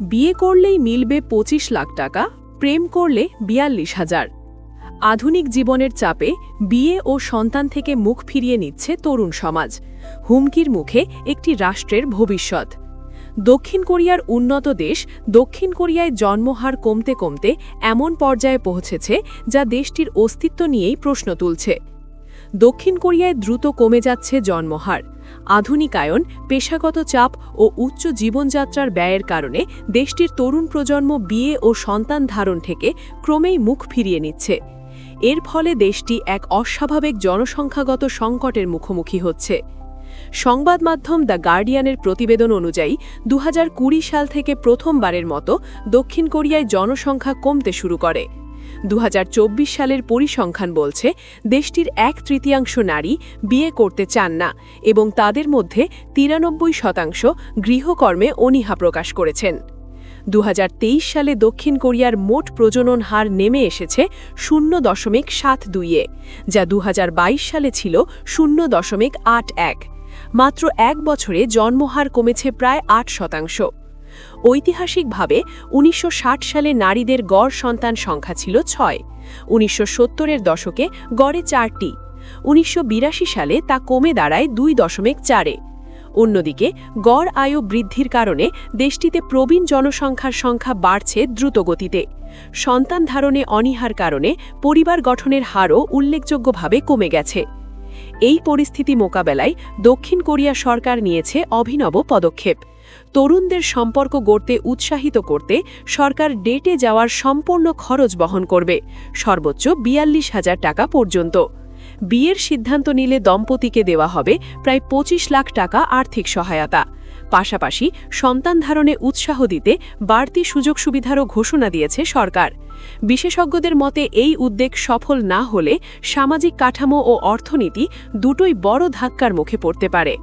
বিয়ে করলেই মিলবে পঁচিশ লাখ টাকা, প্রেম করলে বিয়াল্লিশ হাজার। আধুনিক জীবনের চাপে বিয়ে ও সন্তান থেকে মুখ ফিরিয়ে নিচ্ছে তরুণ সমাজ। হুমকির মুখে একটি রাষ্ট্রের ভবিষ্যৎ। দক্ষিণ কোরিয়ার উন্নত দেশ দক্ষিণ কোরিয়ায় জন্মহার কমতে কমতে এমন পর্যায়ে পৌঁছেছে যা দেশটির অস্তিত্ব নিয়েই প্রশ্ন তুলছে। দক্ষিণ কোরিয়ায় দ্রুত কমে যাচ্ছে জন্মহার। আধুনিকায়ন, পেশাগত চাপ ও উচ্চ জীবনযাত্রার ব্যয়ের কারণে দেশটির তরুণ প্রজন্ম বিয়ে ও সন্তান ধারণ থেকে ক্রমেই মুখ ফিরিয়ে নিচ্ছে। এর ফলে দেশটি এক অস্বাভাবিক জনসংখ্যাগত সংকটের মুখোমুখি হচ্ছে। সংবাদ মাধ্যম দ্য গার্ডিয়ানের প্রতিবেদন অনুযায়ী দু হাজার কুড়ি সাল থেকে প্রথমবারের মতো দক্ষিণ কোরিয়ায় জনসংখ্যা কমতে শুরু করে। দু হাজার চব্বিশ সালের পরিসংখ্যান বলছে, দেশটির এক তৃতীয়াংশ নারী বিয়ে করতে চান না এবং তাদের মধ্যে তিরানব্বই শতাংশ গৃহকর্মে অনীহা প্রকাশ করেছেন। দুহাজার তেইশ সালে দক্ষিণ কোরিয়ার মোট প্রজনন হার নেমে এসেছে শূন্য দশমিক সাত দুইয়ে, যা দুহাজার বাইশ সালে ছিল শূন্য দশমিক আট এক। মাত্র এক বছরে জন্মহার কমেছে প্রায় আট শতাংশ। ঐতিহাসিকভাবে, উনিশশো ষাট সালে নারীদের গড় সন্তান সংখ্যা ছিল ছয়। উনিশশো সত্তরের দশকে গড়ে চারটি। উনিশশো বিরাশি সালে তা কমে দাঁড়ায় দুই দশমিক চারে। অন্যদিকে, গড় আয়ু বৃদ্ধির কারণে দেশটিতে প্রবীণ জনসংখ্যার সংখ্যা বাড়ছে দ্রুতগতিতে। সন্তান ধারণে অনীহার কারণে পরিবার গঠনের হারও উল্লেখযোগ্যভাবে কমে গেছে। এই পরিস্থিতি মোকাবেলায় দক্ষিণ কোরিয়া সরকার নিয়েছে অভিনব পদক্ষেপ। তরুণদের সম্পর্ক গড়তে উৎসাহিত করতে সরকার ডেটে যাওয়ার সম্পূর্ণ খরচ বহন করবে, সর্বোচ্চ বিয়াল্লিশ হাজার টাকা পর্যন্ত। বিয়ের সিদ্ধান্ত নিলে দম্পতিকে দেওয়া হবে প্রায় পঁচিশ লাখ টাকা আর্থিক সহায়তা। পাশাপাশি সন্তান ধারণে উৎসাহ দিতে বাড়তি সুযোগ সুবিধারও ঘোষণা দিয়েছে সরকার। বিশেষজ্ঞদের মতে এই উদ্যোগ সফল না হলে সামাজিক কাঠামো ও অর্থনীতি দুটোই বড় ধাক্কার মুখে পড়তে পারে।